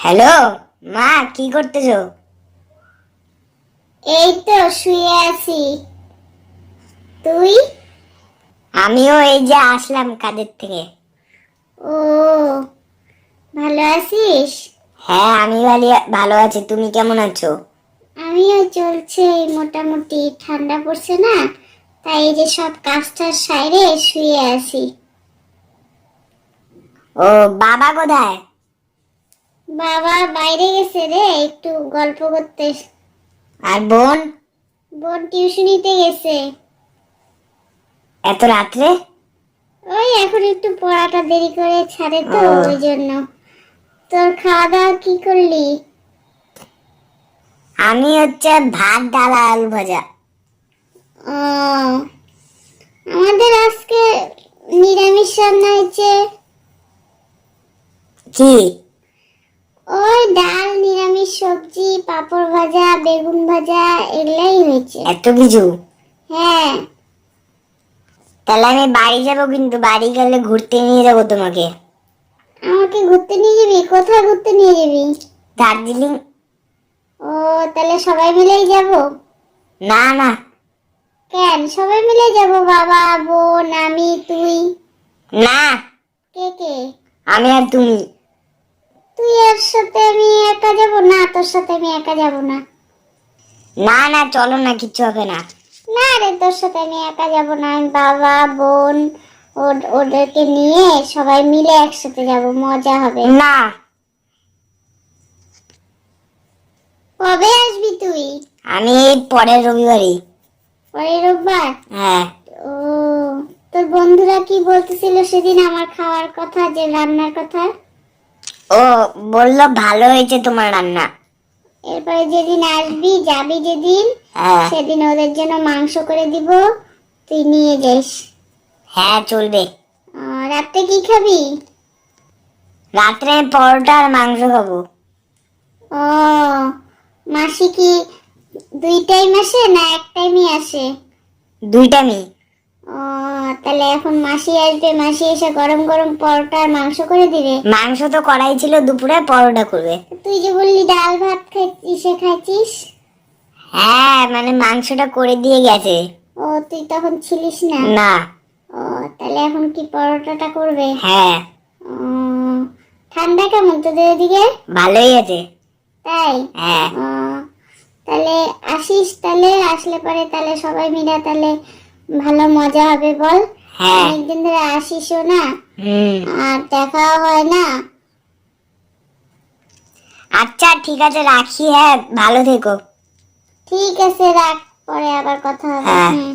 Hello মা কি করতেছো? এই তো শুয়ে আছি। তুই? আমিও এই যে আসলাম কাজের থেকে। ও ভালো আছিস? হ্যাঁ আমি ভালো ভালো আছি। তুমি কেমন আছো? আমিও চলছে মোটামুটি। ঠান্ডা পড়ছে না তাই এই যে সব কাজটার সাইরে শুয়ে আছি। ও বাবা কোথায়? বাবা বাইরে গেছে রে একটু গল্প করতে। আর বোন? বোন টিউশনিতে গেছে। এত রাত্রে? ওই এখন একটু পড়াটা দেরি করে ছাড়ে তো ওই জন্য। তোর খাওয়া দাওয়া কি করলি? আমি হচ্ছে ভাত ডাল আলু ভাজা। ও আমাদের আজকে নিরামিষ রান্না হয়েছে। কি? সবজি পাঁপড় ভাজা বেগুন ভাজা এগুলাই হয়েছে। এত কিছু? হ্যাঁ। তাহলে আমি বাড়ি যাব কিন্তু বাড়ি গেলে ঘুরতে নিয়ে যাব তোমাকে। আমাকে ঘুরতে নিয়ে যাবি? কোথায় ঘুরতে নিয়ে যাবি? দার্জিলিং। ও তাহলে সবাই মিলেই যাব? না না। কেন? সবাই মিলে যাব বাবা বোন আমি তুই? না। কে কে? আমি আর তুমি। তুই এর সাথে আমি একা যাব? না তোর সাথে আমি একা যাব না। না না চলো না কিচ্ছু হবে না। না রে তোর সাথে আমি একা যাব না। আমি বাবা বোন ওদেরকে নিয়ে সবাই মিলে একসাথে যাব। মজা হবে। না। কবে আসবি তুই? আমি পরের রবিবারই। পরে রোববার? হ্যাঁ। ও তোর বন্ধুরা কি বলতেছিল সেদিন আমার খাওয়ার কথা যে রান্নার কথা? ও বলল ভালো হয়েছে তোমার রান্না। এরপরে যেদিন আসবি যাবি যেদিন হ্যাঁ। সেদিন ওদের জন্য মাংস করে দিব তুই নিয়ে যাস। হ্যাঁ চলবে। রাত্রে কি খাবি? রাত্রে পরোটা আর মাংস খাব। ও মাসি কি দুই টাইম আসে না এক টাইমই আসে? দুইটা মি ও তাহলে এখন মাসি আসবে মাসি এসে গরম গরম পরোটা আর মাংস করে দিবে? মাংস তো করাই ছিল দুপুরে পরোটা করবে। তুই যে বললি ডাল ভাত খাইছিস এ খাইছিস হ্যাঁ মানে মাংসটা করে দিয়ে গেছে। ও তুই তখন ছিলিস না? না। ও তাহলে এখন কি পরোটাটা করবে? হ্যাঁ। ঠান্ডা কেমন তোদের এদিকে? ভালোই আছে। তাই? হ্যাঁ। তাহলে আসিস তাহলে আসলে পরে তাহলে সবাই মিলে তাহলে ভালো মজা হবে বল। হ্যাঁ। অনেকদিন ধরে আসিসও না। আর দেখাও হয় না। আচ্ছা ঠিক আছে রাখি হ্যাঁ ভালো থেকো। ঠিক আছে রাখ পরে আবার কথা হবে। হ্যাঁ।